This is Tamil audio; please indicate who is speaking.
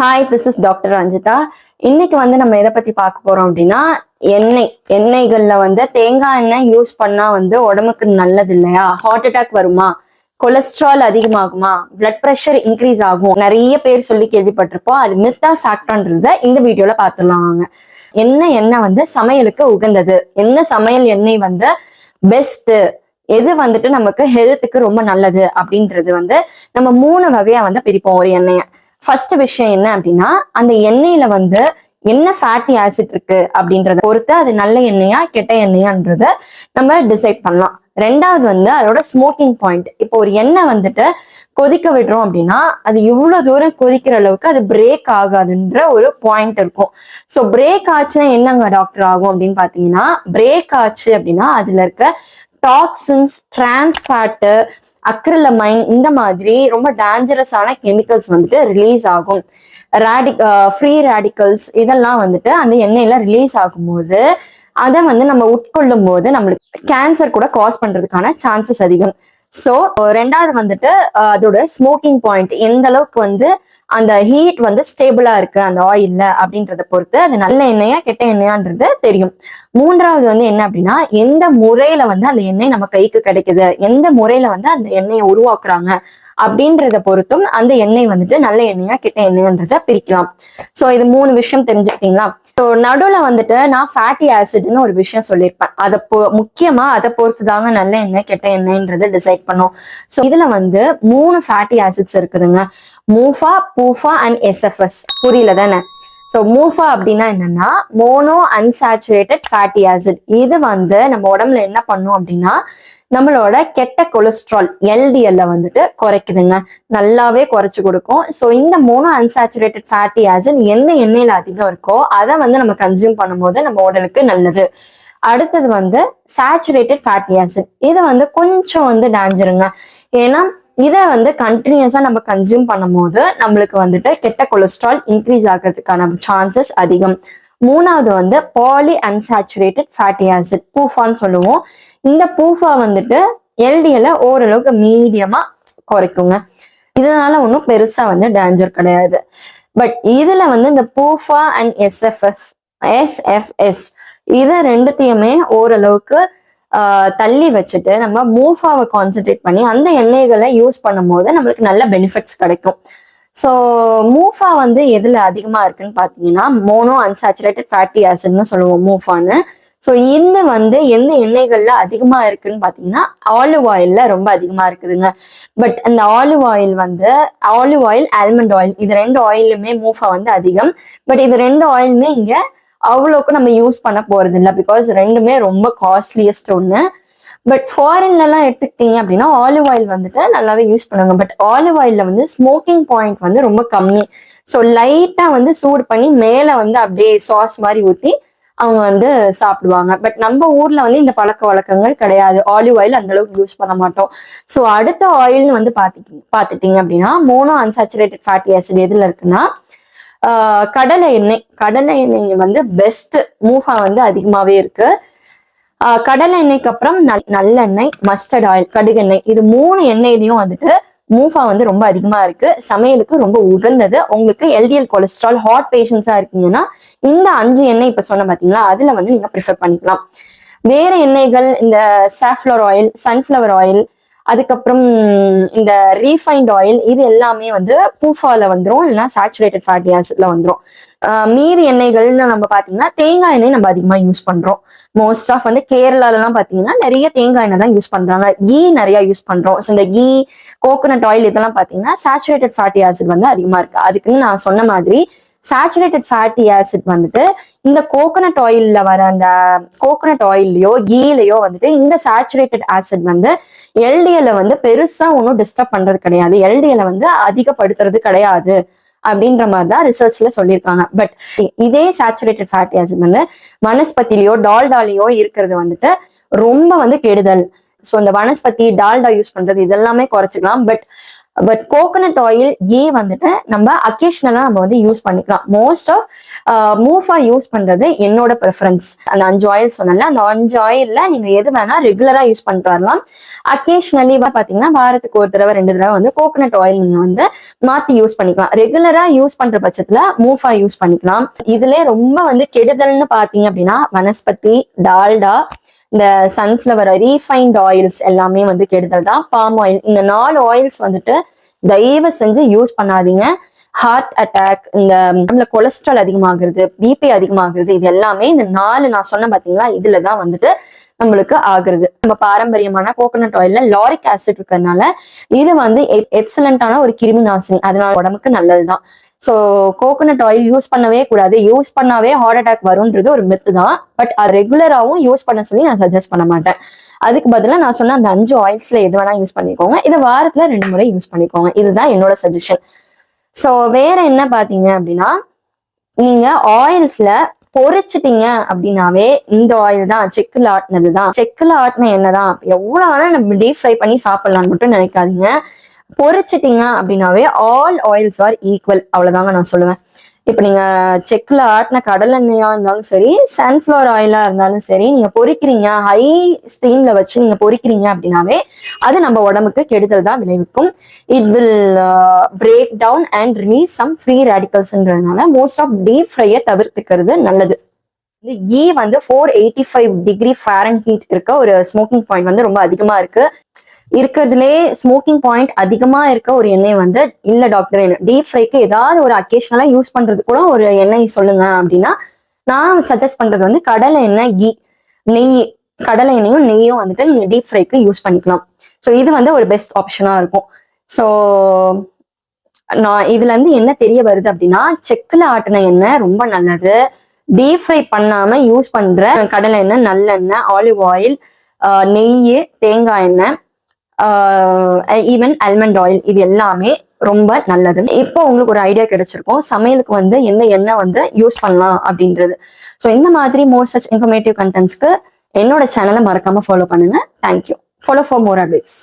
Speaker 1: Hi this is doctor Ranjitha இன்னைக்கு வந்து நம்ம எதை பத்தி பார்க்க போறோம் அப்படின்னா எண்ணெய். எண்ணெய்கள்ல வந்து தேங்காய் எண்ணெய் யூஸ் பண்ணா வந்து உடம்புக்கு நல்லது இல்லையா? ஹார்ட் அட்டாக் வருமா? கொலஸ்ட்ரால் அதிகமாகுமா? பிளட் ப்ரெஷர் இன்க்ரீஸ் ஆகும். நிறைய பேர் சொல்லி கேள்விப்பட்டிருப்போம். அது மித்தா ஃபேக்டர்ன்றத இந்த வீடியோல பார்த்துடலாம் வாங்க. என்ன எண்ணெய் வந்து சமையலுக்கு உகந்தது? என்ன சமையல் எண்ணெய் வந்து பெஸ்ட் எது வந்துட்டு நமக்கு ஹெல்த்துக்கு ரொம்ப நல்லது அப்படின்றது வந்து நம்ம மூணு வகையா வந்து பிரிப்போம். ஒரு எண்ணெயை. ஃபர்ஸ்ட் விஷயம் என்ன அப்படின்னா அந்த எண்ணெயில வந்து என்ன ஃபேட்டி ஆசிட் இருக்கு அப்படின்றத பொறுத்து அது நல்ல எண்ணெயா கெட்ட எண்ணெயான்றத நம்ம டிசைட் பண்ணலாம். ரெண்டாவது வந்து அதோட ஸ்மோக்கிங் பாயிண்ட் இப்போ ஒரு எண்ணெய் வந்துட்டு கொதிக்க விடுறோம் அப்படின்னா அது இவ்வளவு தூரம் கொதிக்கிற அளவுக்கு அது பிரேக் ஆகாதுன்ற ஒரு பாயிண்ட் இருக்கும். ஸோ பிரேக் ஆச்சுன்னா என்னங்க டாக்டர் ஆகும் அப்படின்னு பாத்தீங்கன்னா பிரேக் ஆச்சு அப்படின்னா அதுல இருக்க டாக்ஸின்ஸ் டிரான்ஸ்ஃபேட்டு அக்ரிலமைன் இந்த மாதிரி ரொம்ப டேஞ்சரஸான கெமிக்கல்ஸ் வந்துட்டு ரிலீஸ் ஆகும். ரேடி ஃப்ரீ ரேடிக்கல்ஸ் இதெல்லாம் வந்துட்டு அந்த எண்ணெயில ரிலீஸ் ஆகும்போது அதை வந்து நம்ம உட்கொள்ளும் போது நம்மளுக்கு கேன்சர் கூட காஸ் பண்றதுக்கான சான்சஸ் அதிகம். ஸோ ரெண்டாவது வந்துட்டு அதோட ஸ்மோக்கிங் பாயிண்ட் எந்த அளவுக்கு வந்து அந்த ஹீட் வந்து ஸ்டேபிளா இருக்கு அந்த ஆயில்ல அப்படின்றத பொறுத்து அது நல்ல எண்ணெயா கெட்ட எண்ணெயான்றது தெரியும். மூன்றாவது வந்து என்ன அப்படின்னா எந்த முறையில வந்து அந்த எண்ணெய் நம்ம கைக்கு கிடைக்குது? எந்த முறையில வந்து அந்த எண்ணெயை உருவாக்குறாங்க? அப்படின்றத பொறுத்தும் அந்த எண்ணெய் வந்துட்டு நல்ல எண்ணெயா கெட்ட எண்ணெய்ன்றத பிரிக்கலாம். சோ இது மூணு விஷயம் தெரிஞ்சுக்கிட்டீங்களா? ஸோ நடுவுல வந்துட்டு நான் ஃபேட்டி ஆசிட்னு ஒரு விஷயம் சொல்லியிருப்பேன். அதை போ முக்கியமா அதை பொறுத்து தாங்க நல்ல எண்ணெய் கெட்ட எண்ணெய்ன்றத டிசைட் பண்ணும். ஸோ இதுல வந்து மூணு ஃபேட்டி ஆசிட்ஸ் இருக்குதுங்க. மூஃபா பூஃபா அண்ட் எஸ்எஃப்எஸ் புரியல தானே? ஸோ மூஃபா அப்படின்னா என்னன்னா மோனோ அன்சாச்சுரேட்டட் ஃபேட்டி ஆசிட் இது வந்து நம்ம உடம்புல என்ன பண்ணும் அப்படின்னா நம்மளோட கெட்ட கொலஸ்ட்ரால் எல்டிஎல்ல வந்துட்டு குறைக்குதுங்க. நல்லாவே குறைச்சு கொடுக்கும். ஸோ இந்த மோனோ அன்சாச்சுரேட்டட் ஃபேட்டி ஆசிட் எந்த எண்ணெயில் அதிகம் இருக்கோ அதை வந்து நம்ம கன்சியூம் பண்ணும்போது நம்ம உடலுக்கு நல்லது. அடுத்தது வந்து சேச்சுரேட்டட் ஃபேட்டி ஆசிட் இது வந்து கொஞ்சம் வந்து டேஞ்சருங்க ஏன்னா இதை வந்து கண்டினியூஸா நம்ம கன்சியூம் பண்ணும்போது நம்மளுக்கு வந்துட்டு கெட்ட கொலஸ்ட்ரால் இன்க்ரீஸ் ஆகிறதுக்கான சான்சஸ் அதிகம். மூணாவது வந்து பாலி அன்சாச்சுரேட்டட் ஃபேட்டி ஆசிட் பூஃபான்னு சொல்லுவோம். இந்த பூஃபா வந்துட்டு எல்டிஎல ஓரளவுக்கு மீடியமா குறைக்குங்க. இதனால ஒன்றும் பெருசா வந்து டேஞ்சர் கிடையாது. பட் இதுல வந்து இந்த பூஃபா அண்ட் எஸ்எஃப்எஃப் எஸ்எஃப்எஸ் இதை ரெண்டுத்தையுமே ஓரளவுக்கு ஆஹ், தள்ளி வச்சுட்டு நம்ம மூஃபாவை கான்சென்ட்ரேட் பண்ணி அந்த எண்ணெய்களை யூஸ் பண்ணும்போது நம்மளுக்கு நல்ல பெனிஃபிட்ஸ் கிடைக்கும். ஸோ மூஃபா வந்து எதில் அதிகமாக இருக்குன்னு பார்த்தீங்கன்னா மோனோ அன்சாச்சுரேட்டட் ஃபேட்டி ஆசிட்னு சொல்லுவோம் மூஃபான்னு. ஸோ இந்த வந்து எந்த எண்ணெய்களில் அதிகமாக இருக்குன்னு பார்த்தீங்கன்னா ஆலிவ் ஆயிலில் ரொம்ப அதிகமாக இருக்குதுங்க. பட் அந்த ஆலிவ் ஆயில் வந்து ஆலிவ் ஆயில் ஆல்மண்ட் ஆயில் இது ரெண்டு ஆயிலுமே மூஃபா வந்து அதிகம். பட் இது ரெண்டு ஆயிலுமே இங்கே அவ்வளோக்கு நம்ம யூஸ் பண்ண போகிறது இல்லை பிகாஸ் ரெண்டுமே ரொம்ப காஸ்ட்லியஸ்ட் ஒன்று பட் ஃபாரின்லலாம் எடுத்துக்கிட்டீங்க அப்படின்னா ஆலிவ் ஆயில் வந்துட்டு நல்லாவே யூஸ் பண்ணுவாங்க. பட் ஆலிவ் ஆயிலில் வந்து ஸ்மோக்கிங் பாயிண்ட் வந்து ரொம்ப கம்மி. ஸோ லைட்டாக வந்து சூடு பண்ணி மேலே வந்து அப்படியே சாஸ் மாதிரி ஊற்றி அவங்க வந்து சாப்பிடுவாங்க. பட் நம்ம ஊர்ல வந்து இந்த பழக்க வழக்கங்கள் கிடையாது. ஆலிவ் ஆயில் அந்த அளவுக்கு யூஸ் பண்ண மாட்டோம். ஸோ அடுத்த ஆயில்னு வந்து பார்த்துக்கிங்க பார்த்துட்டீங்க அப்படின்னா மோனோ அன்சாச்சுரேட்டட் ஃபேட்டி ஆசிட் எதுல இருக்குன்னா கடலை எண்ணெய். கடலை எண்ணெய் வந்து பெஸ்ட் மூஃபா வந்து அதிகமாவே இருக்கு. கடலை எண்ணெய்க்கு அப்புறம் நல் நல்லெண்ணெய் மஸ்டர்ட் ஆயில் கடுகெண்ணெய் இது மூணு எண்ணெய்லையும் வந்துட்டு மூஃபா வந்து ரொம்ப அதிகமா இருக்கு. சமையலுக்கு ரொம்ப உகந்தது. உங்களுக்கு எல்டிஎல் கொலஸ்ட்ரால் ஹாட் பேஷண்ட்ஸா இருக்கீங்கன்னா இந்த அஞ்சு எண்ணெய் இப்ப சொன்ன பாத்தீங்களா அதுல வந்து நீங்க ப்ரிஃபர் பண்ணிக்கலாம். வேற எண்ணெய்கள் இந்த சாஃப்ளவர் ஆயில் சன்ஃப்ளவர் ஆயில் அதுக்கப்புறம் இந்த ரீஃபைண்ட் ஆயில் இது எல்லாமே வந்து பூஃபால வந்துடும் இல்லைன்னா சேச்சுரேட்டட் ஃபேட்டி ஆசிட்ல வந்துடும் மீதி எண்ணெய்கள்னு நம்ம பார்த்தீங்கன்னா தேங்காய் எண்ணெய் நம்ம அதிகமாக யூஸ் பண்ணுறோம் மோஸ்ட் ஆஃப் வந்து கேரளாலலாம் பார்த்தீங்கன்னா நிறைய தேங்காய் எண்ணெய் தான் யூஸ் பண்ணுறாங்க கீ நிறையா யூஸ் பண்ணுறோம் ஸோ இந்த கீ கோகோனட் ஆயில் இதெல்லாம் பார்த்தீங்கன்னா சேச்சுரேட்டட் ஃபேட்டி ஆசிட் வந்து அதிகமாக இருக்குது அதுக்குன்னு நான் சொன்ன மாதிரி சேச்சுரேட்டட் ஃபேட்டி ஆசிட் வந்துட்டு இந்த கோகோனட் ஆயில்ல வர அந்த கோகோனட் ஆயில்லையோ கீலையோ வந்துட்டு இந்த சேச்சுரேட்டட் ஆசிட் வந்து எல்டிஎல்ல வந்து பெருசா ஒன்றும் டிஸ்டர்ப் பண்றது கிடையாது. எல்டிஎல்ல வந்து அதிகப்படுத்துறது கிடையாது அப்படின்ற மாதிரி தான் ரிசர்ச்ல சொல்லியிருக்காங்க. பட் இதே சேச்சுரேட்டட் ஃபேட்டி ஆசிட் வந்து வனஸ்பத்திலையோ டால்டாலையோ இருக்கிறது வந்துட்டு ரொம்ப வந்து கெடுதல். ஸோ இந்த வனஸ்பதி டால்டா யூஸ் பண்றது இதெல்லாமே குறைச்சிக்கலாம். பட் பட் கோகனட் ஆயில் ஏ வந்துட்டு நம்ம அக்கேஷனலா நம்ம வந்து யூஸ் பண்ணிக்கலாம். மோஸ்ட் ஆஃப் மூஃபா யூஸ் பண்றது என்னோட ப்ரிஃபரன்ஸ் அந்த அஞ்சு ஆயில் சொன்னல அந்த அஞ்சு ஆயில்ல நீங்க எது வேணா ரெகுலரா யூஸ் பண்ணிட்டு வரலாம். அக்கேஷனலி பாத்தீங்கன்னா வாரத்துக்கு ஒரு தடவை ரெண்டு தடவை வந்து கோகனட் ஆயில் நீங்க வந்து மாத்தி யூஸ் பண்ணிக்கலாம். ரெகுலரா யூஸ் பண்ற பட்சத்துல மூஃபா யூஸ் பண்ணிக்கலாம். இதுல ரொம்ப வந்து கெடுதல்னு பாத்தீங்க அப்படின்னா வனஸ்பதி டால்டா இந்த சன்ஃப்ளவர் ரீஃபைண்ட் ஆயில்ஸ் எல்லாமே வந்து கெடுதல் தான். பாம் ஆயில் இந்த நாலு ஆயில்ஸ் வந்துட்டு தயவு செஞ்சு யூஸ் பண்ணாதீங்க. ஹார்ட் அட்டாக் இந்த நம்மள கொலஸ்ட்ரால் அதிகமாகிறது பிபி அதிகமாகிறது இது எல்லாமே இந்த நாலு நான் சொன்ன பாத்தீங்களா இதுல தான் வந்துட்டு நம்மளுக்கு ஆகுறது. நம்ம பாரம்பரியமான கோகனட் ஆயில்ல லாரிக் ஆசிட் இருக்கிறதுனால இது வந்து எக்ஸலண்டான ஒரு கிருமி நாசினி. அதனால உடம்புக்கு நல்லதுதான். ஸோ கோகோனட் ஆயில் யூஸ் பண்ணவே கூடாது. யூஸ் பண்ணாவே ஹார்ட் அட்டாக் வரும்ன்றது ஒரு மித்து தான். பட் அது ரெகுலராகவும் யூஸ் பண்ண சொல்லி நான் சஜஸ்ட் பண்ண மாட்டேன். அதுக்கு பதிலாக நான் சொன்ன அந்த அஞ்சு ஆயில்ஸில் எது வேணால் யூஸ் பண்ணிக்கோங்க. இதை வாரத்தில் ரெண்டு முறை யூஸ் பண்ணிக்கோங்க. இதுதான் என்னோட சஜஷன் ஸோ வேற என்ன பார்த்தீங்க அப்படின்னா நீங்கள் ஆயில்ஸில் பொறிச்சிட்டீங்க அப்படின்னாவே இந்த ஆயில் தான் செக்கில் ஆட்டினது தான். செக்கில் ஆட்டின எண்ணெய் தான். எவ்வளோ ஆனால் நம்ம டீப் ஃப்ரை பண்ணி சாப்பிட்லான்னு மட்டும் நினைக்காதீங்க. பொரிச்சிட்டீங்க அப்படின்னாவே ஆல் ஆயில்ஸ் ஆர் ஈக்குவல் அவ்வளவுதாங்க நான் சொல்லுவேன். இப்போ நீங்க செக்ல ஆட்டின கடல் எண்ணெயா இருந்தாலும் சரி சன்ஃபிளவர் ஆயிலா இருந்தாலும் சரி நீங்க பொறிக்கிறீங்க ஹை ஸ்டீம்ல வச்சு நீங்க பொறிக்கிறீங்க அப்படின்னாவே அது நம்ம உடம்புக்கு கெடுதல் தான் விளைவிக்கும். It will break down and release some free ரேடிக்கல்ஸ்ன்றதுனால most of deep ஃப்ரையை தவிர்த்துக்கிறது நல்லது. இந்த ஈ வந்து four eighty five degree Fahrenheit இருக்க ஒரு ஸ்மோக்கிங் பாயிண்ட் வந்து ரொம்ப அதிகமா இருக்கு. இருக்கிறதுலே ஸ்மோக்கிங் பாயிண்ட் அதிகமா இருக்க ஒரு எண்ணெய் வந்து இல்ல டாக்டர் டீப் ஃப்ரைக்கு ஏதாவது ஒரு அக்கேஷனலா யூஸ் பண்றது கூட ஒரு எண்ணெய் சொல்லுங்க அப்படின்னா நான் சஜஸ்ட் பண்றது வந்து கடலை எண்ணெய் கீ நெய் கடலை எண்ணெயும் நெய்யும் வந்துட்டு நீங்க டீப் ஃப்ரைக்கு யூஸ் பண்ணிக்கலாம். ஸோ இது வந்து ஒரு பெஸ்ட் ஆப்ஷனா இருக்கும். ஸோ நான் இதுல இருந்து என்ன தெரிய வருது அப்படின்னா செக்கில் ஆட்டின எண்ணெய் ரொம்ப நல்லது. டீப் ஃப்ரை பண்ணாம யூஸ் பண்ற கடலை எண்ணெய் நல்லெண்ணெய் ஆலிவ் ஆயில் நெய் தேங்காய் எண்ணெய் ஈவன் அல்மண்ட் ஆயில் இது எல்லாமே ரொம்ப நல்லது. இப்போ உங்களுக்கு ஒரு ஐடியா கிடைச்சிருக்கும். சமையலுக்கு வந்து எந்த எண்ணெய் வந்து யூஸ் பண்ணலாம் அப்படின்றது. ஸோ இந்த மாதிரி மோர் சச் இன்ஃபர்மேட்டிவ் கண்டென்ட்ஸ்க்கு என்னோட சேனலை மறக்காம ஃபாலோ பண்ணுங்க. Thank you follow for more updates